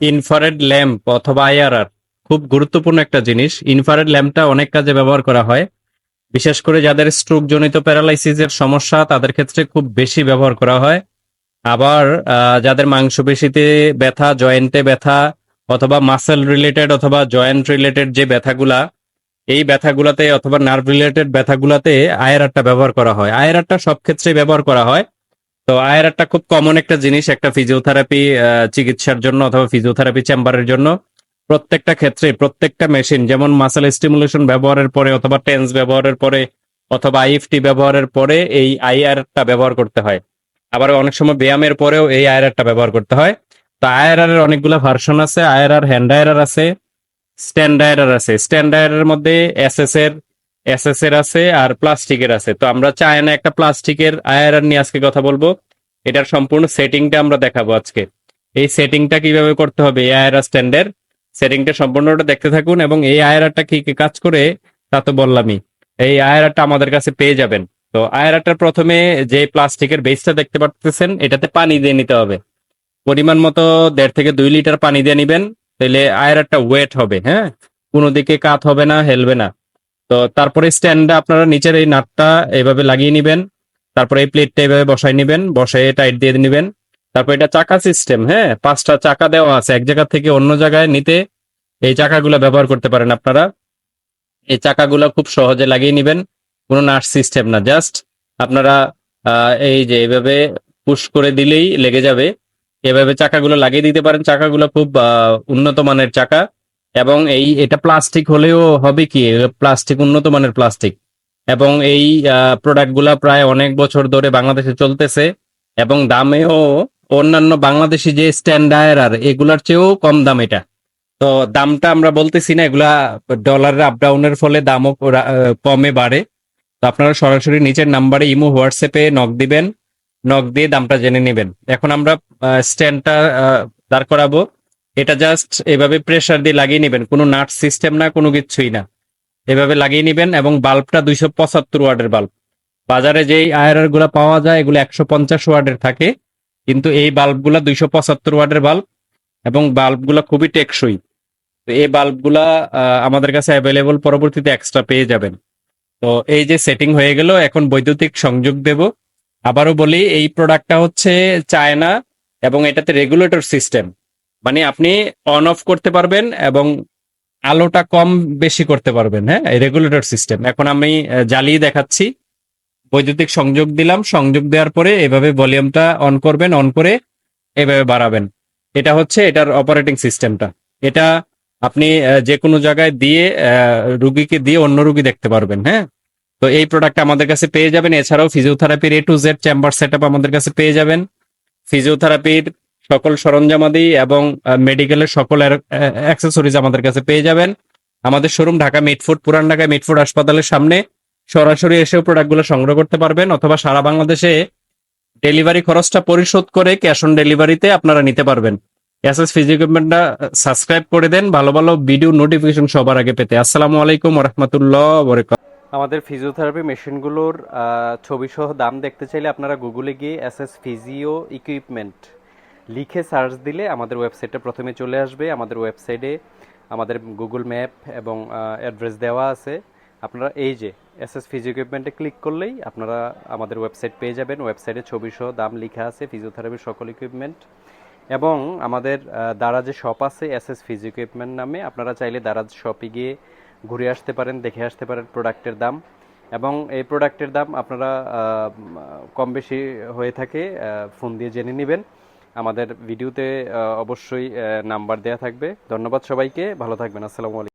Infrared lamp অথবা IRR খুব গুরুত্বপূর্ণ একটা জিনিস। ইনফারেড ল্যাম্পটা অনেক কাজে ব্যবহার করা হয়। বিশেষ করে যাদের স্ট্রোক জনিত প্যারালাইসিসের সমস্যা, তাদের ক্ষেত্রে খুব বেশি ব্যবহার করা হয়। আবার যাদের মাংসপেশিতে ব্যথা জয়েন্টে ব্যথা, অথবা মাসেল রিলেটেড অথবা জয়েন্ট রিলেটেড যে ব্যথাগুলা, এই ব্যথাগুলাতে অথবা নার্ভ রিলেটেড ব্যথাগুলাতে আয়রারটা ব্যবহার করা হয়। আয়রারটা সব ক্ষেত্রে ব্যবহার করা হয়। তো আয়রারটা খুব কমন একটা জিনিস, একটা ফিজিওথেরাপি চিকিৎসার জন্য অথবা ফিজিওথেরাপি চেম্বারের জন্য। প্রত্যেকটা ক্ষেত্রে, প্রত্যেকটা মেশিন যেমন মাসেল স্টিমুলেশন ব্যবহারের পরে অথবা টেন্স ব্যবহারের পরে অথবা আইএফটি ব্যবহারের পরে এই আইআরটা ব্যবহার করতে হয়। আবার অনেক সময় ব্যায়ামের পরেও এই আইআরটা ব্যবহার করতে হয়। তো আইআরআর এর অনেকগুলো ভার্সন আছে আইআরআর হ্যান্ড আইআরআর আছে স্ট্যান্ড আছে। স্ট্যান্ড আইআরআর মধ্যে এসএস এর এসএস এর আছে আর প্লাস্টিকের আছে। তো আমরা চাই না একটা প্লাস্টিকের আইআরআর নিয়ে আজকে কথা বলব। এটার সম্পূর্ণ সেটিংটা আমরা দেখাবো আজকে। এই সেটিংটা কীভাবে করতে হবে? এই আইআরআর স্ট্যান্ডের সেটিংটা সম্পূর্ণটা দেখতে থাকুন এবং এই আয়রাটা কি কি কাজ করে তা তো বললামই। এই আয়রাটা আমাদের কাছে পেয়ে যাবেন। তো আয়রাটার প্রথমে যে প্লাস্টিকের বেসটা দেখতে পাচ্ছেন এটাতে পানি দিয়ে নিতে হবে। পরিমাণ মতো দেড় থেকে দুই লিটার পানি দিয়ে নিবেন তাহলে আয়রাটা ওয়েট হবে হ্যাঁ? কোনো দিকে কাত হবে না, হেলবে না। তো তারপরে স্ট্যান্ডটা আপনারা নিচের এই নাটটা এইভাবে লাগিয়ে নিবেন। তারপরে এই প্লেটটা এইভাবে বসাই নিবেন বসাই টাইট দিয়ে নিবেন। তারপর এটা চাকা সিস্টেম হ্যাঁ? পাঁচটা চাকা দেওয়া আছে, এক জায়গা থেকে অন্য জায়গায় নিতে এই চাকাগুলো ব্যবহার করতে পারেন আপনারা। এই চাকাগুলো খুব সহজে লাগিয়ে নেবেন, কোনো নার্স সিস্টেম না, জাস্ট আপনারা এই যে এইভাবে পুশ করে দিলেই লেগে যাবে। এভাবে চাকাগুলো লাগিয়ে দিতে পারেন, চাকাগুলো খুব উন্নত মানের চাকা। এবং এই, এটা প্লাস্টিক হলেও হবে কি? প্লাস্টিক উন্নত মানের প্লাস্টিক এবং এই প্রোডাক্টগুলা প্রায় অনেক বছর ধরে বাংলাদেশে চলতেছে এবং দামেও অন্যান্য বাংলাদেশি যে স্ট্যান্ডার্ড আর, এগুলার চেয়েও কম দাম এটা। তো দামটা আমরা বলতেছি না, এগুলা ডলারের আপ ডাউনের ফলে দামও কমে বাড়ে। তো আপনারা সরাসরি নিচের নাম্বারে ইমো, হোয়াটসঅ্যাপে নক দিবেন নক দিয়ে দামটা জেনে নেবেন। এখন আমরা স্ট্যান্ডটা দাঁড় করাবো। এটা জাস্ট এভাবে প্রেসার দিয়ে লাগিয়ে নেবেন। কোনো নাট সিস্টেম না, কোনো কিছুই না। এভাবে লাগিয়ে নেবেন এবং বাল্বটা দুইশো পঁচাত্তর ওয়ার্ডের বাল্ব বাজারে যেই আয়ারগুলা পাওয়া যায়, এগুলো একশো পঞ্চাশ ওয়ার্ডের থাকে। কিন্তু এই বাল্বগুলা দুইশো পঁচাত্তর ওয়ার্ডের বাল্ব এবং বাল্বগুলা খুবই টেকসই। তো এই বাল্বগুলা আমাদের কাছে অ্যাভেলেবল পরবর্তীতে এক্সট্রা পেয়ে যাবেন। তো এই যে সেটিং হয়ে গেল, এখন বৈদ্যুতিক সংযোগ দেব। আবারও বলি, এই প্রোডাক্টটা হচ্ছে চায়না এবং এটাতে রেগুলেটর সিস্টেম মানে আপনি অন অফ করতে পারবেন এবং আলোটা কম বেশি করতে পারবেন হ্যাঁ? রেগুলেটর সিস্টেম এখন আমি জ্বালিয়ে দেখাচ্ছি। বৈদ্যুতিক সংযোগ দিলাম। সংযোগ দেওয়ার পরে এভাবে ভলিউমটা অন করবেন অন করে এভাবে বাড়াবেন। এটা হচ্ছে এটার অপারেটিং সিস্টেমটা এটা আপনি যে কোনো জায়গায় দিয়ে রুগীকে দিয়ে অন্য রুগী দেখতে পারবেন হ্যাঁ? তো এই প্রোডাক্ট আমাদের কাছে পেয়ে যাবেন। এছাড়াও ফিজিওথেরাপির A to Z chamber set আমাদের কাছে পেয়ে যাবেন। ফিজিওথেরাপির সকল সরঞ্জামাদি এবং মেডিকেলের সকল অ্যাক্সেসরিজ আমাদের কাছে পেয়ে যাবেন। আমাদের শোরুম ঢাকা মিটফুড, পুরান ঢাকা মিটফুড হাসপাতালের সামনে। সরাসরি এসেও প্রোডাক্টগুলো সংগ্রহ করতে পারবেন, অথবা সারা বাংলাদেশে ডেলিভারি খরচটা পরিশোধ করে ক্যাশ অন ডেলিভারিতে আপনারা নিতে পারবেন। এসএস ফিজি ইকুইপমেন্টটা সাবস্ক্রাইব করে দেন, ভালো ভালো ভিডিও নোটিফিকেশন সবার আগে পেতে। আসসালামু আলাইকুম রহমতুল্লাহ বরকাত আমাদের ফিজিওথেরাপি মেশিনগুলোর ছবি সহ দাম দেখতে চাইলে আপনারা গুগলে গিয়ে এস এস ফিজিও ইকুইপমেন্ট লিখে সার্চ দিলে আমাদের ওয়েবসাইটটা প্রথমে চলে আসবে। আমাদের ওয়েবসাইটে আমাদের গুগল ম্যাপ এবং অ্যাড্রেস দেওয়া আছে। আপনারা এই যে এস এস ফিজিও ইকুইপমেন্টে ক্লিক করলেই আপনারা আমাদের ওয়েবসাইট পেয়ে যাবেন। ওয়েবসাইটে ছবি সহ দাম লেখা আছে ফিজিওথেরাপির সকল ইকুইপমেন্ট এবং আমাদের দারাজে শপ আছে এস এস ফিজিও ইকুইপমেন্ট নামে। আপনারা চাইলে দারাজ শপে গিয়ে ঘুরে আসতে পারেন, দেখে আসতে পারেন প্রোডাক্টের দাম। এবং এই প্রোডাক্টের দাম আপনারা কম বেশি হয়ে থাকে ফোন দিয়ে জেনে নেবেন। আমাদের ভিডিওতে অবশ্যই নাম্বার দেয়া থাকবে। ধন্যবাদ সবাইকে। ভালো থাকবেন। আসসালামু আলাইকুম।